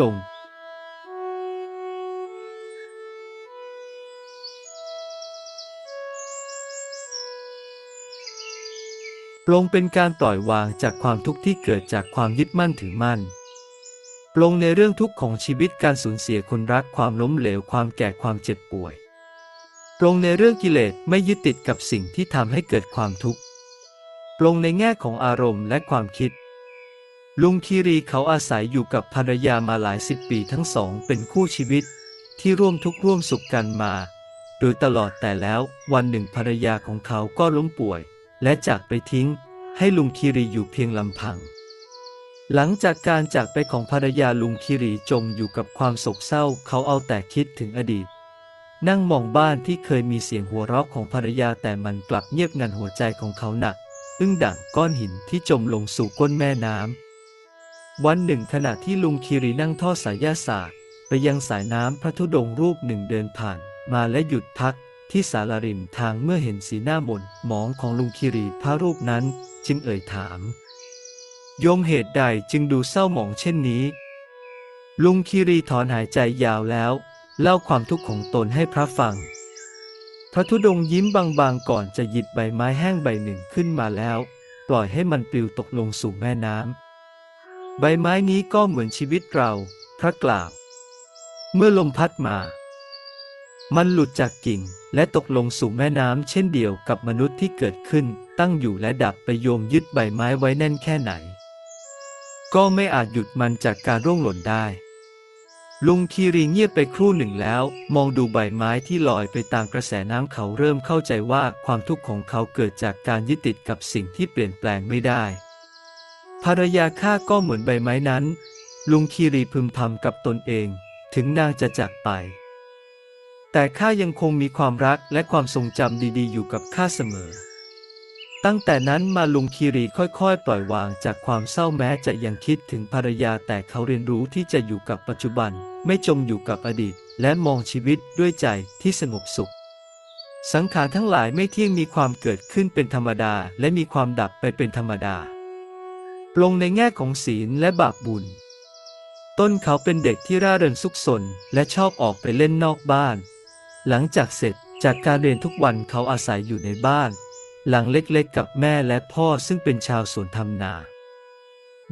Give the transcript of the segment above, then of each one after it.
ลง ปลงเป็นการปล่อยวางจากความทุกข์ที่เกิดจากความยึดมั่นถือมั่น ปลงในเรื่องทุกข์ของชีวิตการสูญเสียคนรักความล้มเหลวความแก่ความเจ็บป่วย ปลงในเรื่องกิเลสไม่ยึดติดกับสิ่งที่ทำให้เกิดความทุกข์ ปลงในแง่ของอารมณ์และความคิด ลุงคีรีเขาอาศัยอยู่กับภรรยามาหลายสิบปีทั้งสองเป็นคู่ชีวิต ที่ร่วมทุกข์ร่วมสุขกันมา โดยตลอดแต่แล้ววันหนึ่งภรรยาของเขาก็ล้มป่วย และจากไปทิ้ง ให้ลุงคีรีอยู่เพียงลำพัง หลังจากการจากไปของภรรยาลุงคีรีจมอยู่กับความโศกเศร้าเขาเอาแต่คิดถึงอดีต นั่งมองบ้านที่เคยมีเสียงหัวเราะของภรรยาแต่มันกลับเงียบงันหัวใจของเขาหนัก อึ้งดั่งก้อนหินที่จมลงสู่ก้นแม่น้ำ วันหนึ่งขณะที่ลุงคีรีนั่งทอดสายยาศาสตร์ ไปยังสายน้ำพระธุดงรูปหนึ่งเดินผ่าน มาและหยุดพักที่สาราริมทางเมื่อเห็นสีหน้าหม่นหมองของลุงคีรีพระรูปนั้นจึงเอ่ยถาม โยมเหตุใดจึงดูเศร้าหมองเช่นนี้ ลุงคีรีถอนหายใจยาวแล้ว เล่าความทุกข์ของตนให้พระฟัง พระธุดงยิ้มบางๆก่อนจะหยิบใบไม้แห้งใบหนึ่งขึ้นมาแล้ว ปล่อยให้มันปลิวตกลงสู่แม่น้ำ ใบไม้นี้ก็เหมือนชีวิตเรา พระกล่าว เมื่อลมพัดมา มันหลุดจากกิ่งและตกลงสู่แม่น้ำเช่นเดียวกับมนุษย์ที่เกิดขึ้น ตั้งอยู่และดับไปโยมยึดใบไม้ไว้แน่นแค่ไหน ก็ไม่อาจหยุดมันจากการร่วงหล่นได้ ลุงคีรีเงียบไปครู่หนึ่งแล้ว มองดูใบไม้ที่ลอยไปตามกระแสน้ำเขาเริ่มเข้าใจว่าความทุกข์ของเขาเกิดจากการยึดติดกับสิ่งที่เปลี่ยนแปลงไม่ได้ ภรรยาข้าก็เหมือนใบไม้นั้น ลุงคีรีพึมพำกับตนเอง ถึงนางจะจากไป แต่ข้ายังคงมีความรักและความทรงจำดีๆ อยู่กับข้าเสมอ ตั้งแต่นั้นมาลุงคีรีค่อยๆ ปล่อยวางจากความเศร้าแม้จะยังคิดถึงภรรยาแต่เขาเรียนรู้ที่จะอยู่กับปัจจุบัน ไม่จมอยู่กับอดีต และมองชีวิตด้วยใจที่สงบสุขสังขารทั้งหลายไม่เที่ยงมีความเกิดขึ้นเป็นธรรมดา และมีความดับไปเป็นธรรมดา ลงในแง่ของศีลและบาปบุญ ต้นเขาเป็นเด็กที่ร่าเริงซุกซนและชอบออกไปเล่นนอกบ้าน หลังจากเสร็จจากการเรียนทุกวันเขาอาศัยอยู่ในบ้าน หลังเล็กๆกับแม่และพ่อซึ่งเป็นชาวสวนทำนา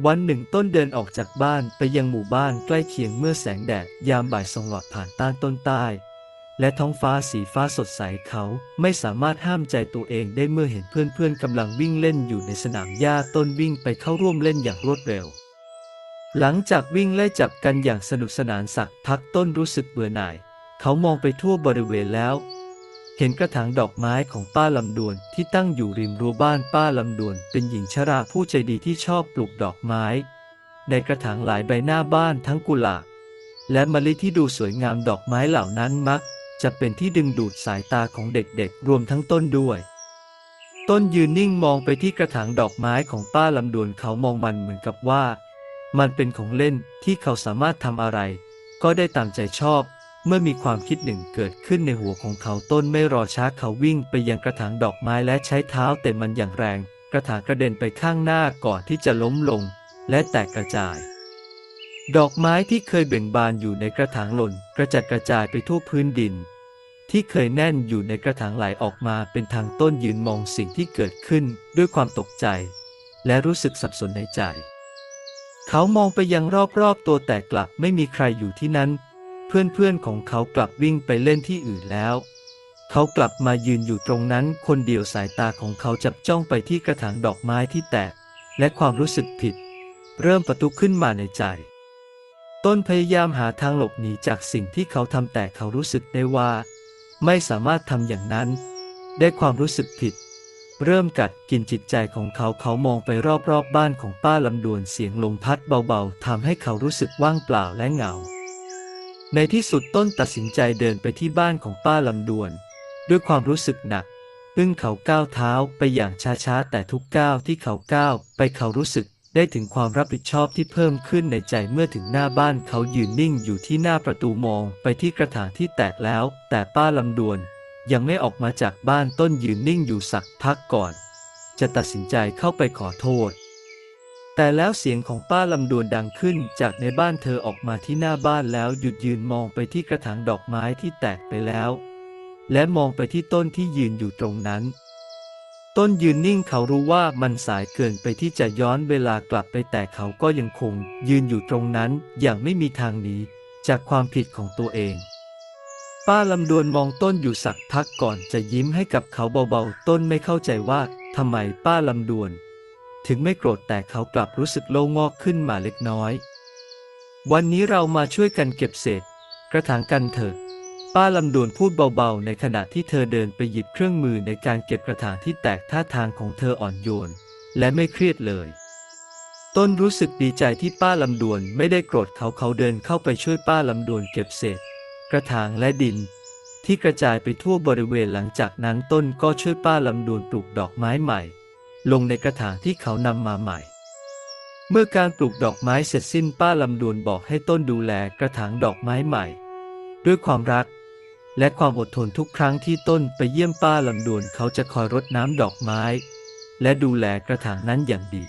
วันหนึ่งต้นเดินออกจากบ้านไปยังหมู่บ้านใกล้เคียงเมื่อแสงแดดยามบ่ายส่องหลอดผ่านต้านต้นใต้ และท้องฟ้าสีฟ้าสดใสเขาไม่สามารถห้ามใจตัวเองได้เมื่อเห็นเพื่อนๆกำลังวิ่งเล่นอยู่ในสนามหญ้าต้นวิ่งไปเข้าร่วมเล่นอย่างรวดเร็ว หลังจากวิ่งไล่จับกันอย่างสนุกสนานสักพักต้นรู้สึกเบื่อหน่าย เขามองไปทั่วบริเวณแล้ว เห็นกระถางดอกไม้ของป้าลำดวนที่ตั้งอยู่ริมรั้วบ้านป้าลำดวน เป็นหญิงชราผู้ใจดีที่ชอบปลูกดอกไม้ ในกระถางหลายใบหน้าบ้านทั้งกุหลาบและมะลิที่ดูสวยงามดอกไม้เหล่านั้นมัก จะเป็นที่ดึงดูดสายตาของเด็กๆ รวมทั้งต้นด้วย ต้นยืนนิ่งมองไปที่กระถางดอกไม้ของป้าลำดวนเขามองมันเหมือนกับว่า มันเป็นของเล่นที่เขาสามารถทำอะไร ก็ได้ตามใจชอบ เมื่อมีความคิดหนึ่งเกิดขึ้นในหัวของเขาต้นไม่รอช้าเขาวิ่งไปยังกระถางดอกไม้และใช้เท้าเตะมันอย่างแรง กระถางกระเด็นไปข้างหน้าก่อนที่จะล้มลง และแตกกระจายดอกไม้ที่เคยเบ่งบานอยู่ในกระถางหล่น กระจัดกระจายไปทั่วพื้นดิน ที่เคยแน่นอยู่ในกระถางไหลออกมาเป็นทางต้นยืนมองสิ่งที่เกิดขึ้นด้วยความตกใจ และรู้สึกสับสนในใจ เขามองไปยังรอบๆตัวแต่กลับไม่มีใครอยู่ที่นั้น เพื่อนๆของเขากลับวิ่งไปเล่นที่อื่นแล้ว เขากลับมายืนอยู่ตรงนั้นคนเดียวสายตาของเขาจับจ้องไปที่กระถางดอกไม้ที่แตก และความรู้สึกผิด เริ่มประทุขึ้นมาในใจต้นพยายามหาทางหลบหนีจากสิ่งที่เขาทำแต่เขารู้สึกได้ว่า ไม่สามารถทำอย่างนั้น ได้ความรู้สึกผิด เริ่มกัดกินจิตใจของเขาเขามองไปรอบๆบบ้านของป้าลำดวนเสียงลมพัดเบาๆทำให้เขารู้สึกว่างเปล่าและเหงา ในที่สุดต้นตัดสินใจเดินไปที่บ้านของป้าลำดวน ด้วยความรู้สึกหนักอึ้งเขาก้าวเท้าไปอย่างช้าๆ แต่ทุกก้าวที่เขาก้าวไปเขารู้สึก ได้ถึงความรับผิดชอบที่เพิ่มขึ้นในใจเมื่อถึงหน้าบ้านเขายืนนิ่งอยู่ที่หน้าประตูมองไปที่กระถางที่แตกแล้ว แต่ป้าลำดวน ยังไม่ออกมาจากบ้านต้นยืนนิ่งอยู่สักพักก่อน จะตัดสินใจเข้าไปขอโทษ แต่แล้วเสียงของป้าลำดวนดังขึ้นจากในบ้านเธอออกมาที่หน้าบ้านแล้วหยุดยืนมองไปที่กระถางดอกไม้ที่แตกไปแล้ว และมองไปที่ต้นที่ยืนอยู่ตรงนั้น ต้นยืนนิ่งเขารู้ว่ามันสายเกินไปที่จะย้อนเวลากลับไปแต่เขาก็ยังคง ยืนอยู่ตรงนั้นอย่างไม่มีทางหนีจากความผิดของตัวเอง ป้าลำดวนมองต้นอยู่สักพักก่อนจะยิ้มให้กับเขาเบาๆ ต้นไม่เข้าใจว่าทำไมป้าลำดวน ถึงไม่โกรธแต่เขากลับรู้สึกโล่งงอกขึ้นมาเล็กน้อย วันนี้เรามาช่วยกันเก็บเศษ กระถางกันเถอะ ป้าลำดวนพูดเบาๆ ในขณะที่เธอเดินไปหยิบเครื่องมือในการเก็บกระถางที่แตกท่าทางของเธออ่อนโยน และไม่เครียดเลย ต้นรู้สึกดีใจที่ป้าลำดวนไม่ได้โกรธเขาเขาเดินเข้าไปช่วยป้าลำดวนเก็บเศษ กระถางและดิน ที่กระจายไปทั่วบริเวณหลังจากนั้นต้นก็ช่วยป้าลำดวนปลูกดอกไม้ใหม่ ลงในกระถางที่เขานำมาใหม่ เมื่อการปลูกดอกไม้เสร็จสิ้นป้าลำดวนบอกให้ต้นดูแลกระถางดอกไม้ใหม่ ด้วยความรัก และความอดทนทุกครั้งที่ต้นไปเยี่ยมป้าลำดวนเขาจะคอยรดน้ำดอกไม้ และดูแลกระถางนั้นอย่างดี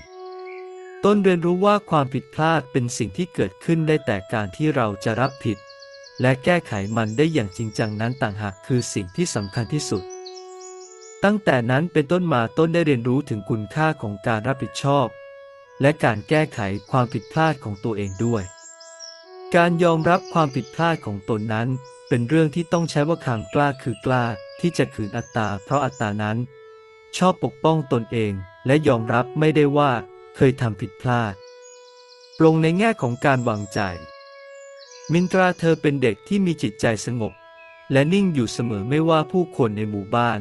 ต้นเรียนรู้ว่าความผิดพลาดเป็นสิ่งที่เกิดขึ้นได้แต่การที่เราจะรับผิด และแก้ไขมันได้อย่างจริงจังนั้นต่างหากคือสิ่งที่สำคัญที่สุด ตั้งแต่นั้นเป็นต้นมาต้นได้เรียนรู้ถึงคุณค่าของการรับผิดชอบ และการแก้ไขความผิดพลาดของตัวเองด้วย การยอมรับความผิดพลาดของตนนั้น เป็นเรื่องที่ต้องใช้ว่าความกล้าคือกล้าที่จะขืนอัตตา เพราะอัตตานั้น ชอบปกป้องตนเองและยอมรับไม่ได้ว่าเคยทำผิดพลาดปรงในแง่ของการวางใจ มินตราเธอเป็นเด็กที่มีจิตใจสงบ และนิ่งอยู่เสมอไม่ว่าผู้คนในหมู่บ้าน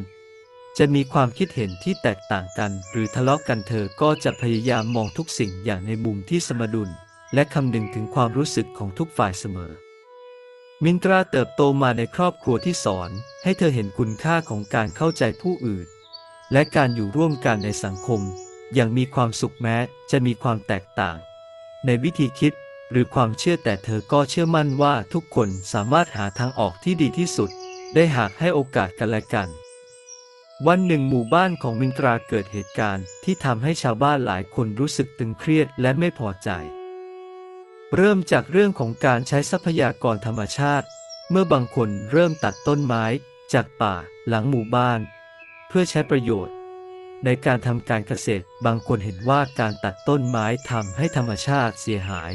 จะมีความคิดเห็นที่แตกต่างกัน หรือทะเลาะกันเธอก็จะพยายามมองทุกสิ่งอย่างในมุมที่สมดุล และคำนึงถึงความรู้สึกของทุกฝ่ายเสมอ มินตราเติบโตมาในครอบครัวที่สอนให้เธอเห็นคุณค่าของการเข้าใจผู้อื่น และการอยู่ร่วมกันในสังคม อย่างมีความสุขแม้จะมีความแตกต่าง ในวิธีคิดหรือความเชื่อแต่เธอก็เชื่อมั่นว่าทุกคนสามารถหาทางออกที่ดีที่สุด ได้หากให้โอกาสกันและกัน วันหนึ่งหมู่บ้านของมินตราเกิดเหตุการณ์ที่ทำให้ชาวบ้านหลายคนรู้สึกตึงเครียดและไม่พอใจ เริ่มจากเรื่องของการใช้ทรัพยากรธรรมชาติ เมื่อบางคนเริ่มตัดต้นไม้จากป่าหลังหมู่บ้าน เพื่อใช้ประโยชน์ ในการทำการเกษตรบางคนเห็นว่าการตัดต้นไม้ทำให้ธรรมชาติเสียหาย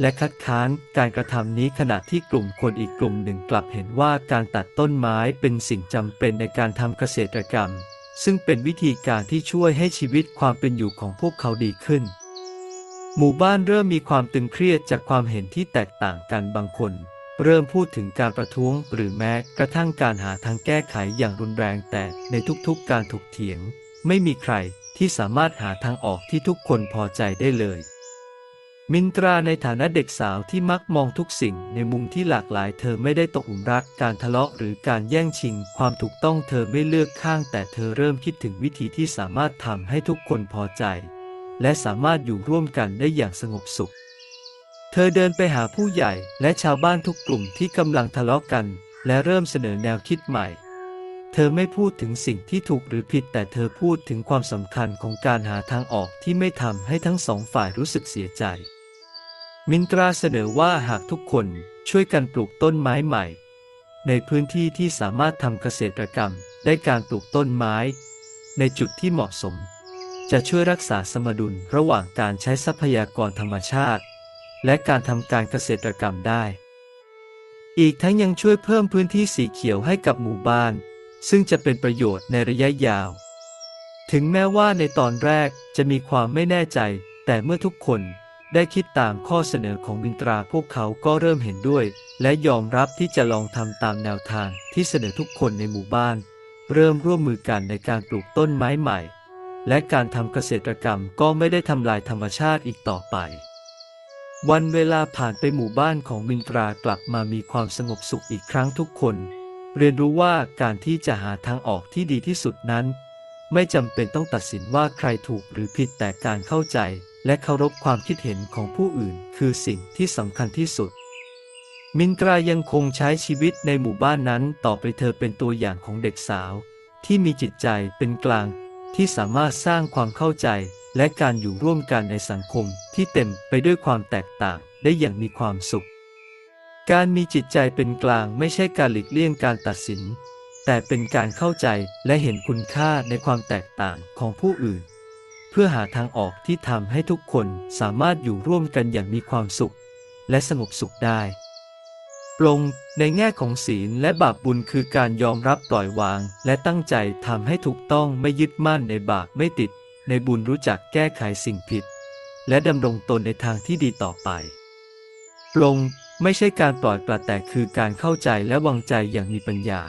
และคัดค้านการกระทำนี้ขณะที่กลุ่มคนอีกกลุ่มหนึ่งกลับเห็นว่าการตัดต้นไม้เป็นสิ่งจำเป็นในการทำเกษตรกรรม ซึ่งเป็นวิธีการที่ช่วยให้ชีวิตความเป็นอยู่ของพวกเขาดีขึ้น หมู่บ้านเริ่มมีความตึงเครียดจากความเห็นที่แตกต่างกันบางคน เริ่มพูดถึงการประท้วงหรือแม้กระทั่งการหาทางแก้ไขอย่างรุนแรงแต่ในทุกๆการถกเถียง ไม่มีใครที่สามารถหาทางออกที่ทุกคนพอใจได้เลย มินตราในฐานะเด็กสาวที่มักมองทุกสิ่งในมุมที่หลากหลาย เธอไม่ได้ตกหลุมรักการทะเลาะหรือการแย่งชิง ความถูกต้องเธอไม่เลือกข้าง แต่เธอเริ่มคิดถึงวิธีที่สามารถทำให้ทุกคนพอใจ และสามารถอยู่ร่วมกันได้อย่างสงบสุข เธอเดินไปหาผู้ใหญ่และชาวบ้านทุกกลุ่มที่กำลังทะเลาะกัน และเริ่มเสนอแนวคิดใหม่ เธอไม่พูดถึงสิ่งที่ถูกหรือผิด แต่เธอพูดถึงความสำคัญของการหาทางออกที่ไม่ทำให้ทั้งสองฝ่ายรู้สึกเสียใจ มินตราเสนอว่าหากทุกคนช่วยกันปลูกต้นไม้ใหม่ ในพื้นที่ที่สามารถทำเกษตรกรรมได้การปลูกต้นไม้ ในจุดที่เหมาะสม จะช่วยรักษาสมดุลระหว่างการใช้ทรัพยากรธรรมชาติ และการทำการเกษตรกรรมได้ อีกทั้งยังช่วยเพิ่มพื้นที่สีเขียวให้กับหมู่บ้าน ซึ่งจะเป็นประโยชน์ในระยะยาว ถึงแม้ว่าในตอนแรกจะมีความไม่แน่ใจ แต่เมื่อทุกคนได้คิดตามข้อเสนอของบินตราพวกเขาก็เริ่มเห็นด้วย และยอมรับที่จะลองทำตามแนวทางที่เสนอทุกคนในหมู่บ้าน เริ่มร่วมมือกันในการปลูกต้นไม้ใหม่ และการทำเกษตรกรรมก็ไม่ได้ทำลายธรรมชาติอีกต่อไป วันเวลาผ่านไปหมู่บ้านของมินตรากลับมามีความสงบสุขอีกครั้งทุกคน เรียนรู้ว่าการที่จะหาทางออกที่ดีที่สุดนั้น ไม่จำเป็นต้องตัดสินว่าใครถูกหรือผิดแต่การเข้าใจ และเคารพความคิดเห็นของผู้อื่น คือสิ่งที่สำคัญที่สุด มินตรายังคงใช้ชีวิตในหมู่บ้านนั้น ต่อไปเธอเป็นตัวอย่างของเด็กสาว ที่มีจิตใจเป็นกลาง ที่สามารถสร้างความเข้าใจ และการอยู่ร่วมกันในสังคมที่เต็มไปด้วยความแตกต่างได้อย่างมีความสุข การมีจิตใจเป็นกลางไม่ใช่การหลีกเลี่ยงการตัดสิน แต่เป็นการเข้าใจและเห็นคุณค่าในความแตกต่างของผู้อื่น เพื่อหาทางออกที่ทำให้ทุกคนสามารถอยู่ร่วมกันอย่างมีความสุข และสงบสุขได้ ลงในแง่ของศีลและบาปบุญคือการยอมรับปล่อยวาง และตั้งใจทำให้ถูกต้องไม่ยึดมั่นในบาปไม่ติด ในบุญรู้จักแก้ไขสิ่งผิด และดำรงตนในทางที่ดีต่อไป ลงไม่ใช่การปล่อยปละแต่คือการเข้าใจและวางใจอย่างมีปัญญา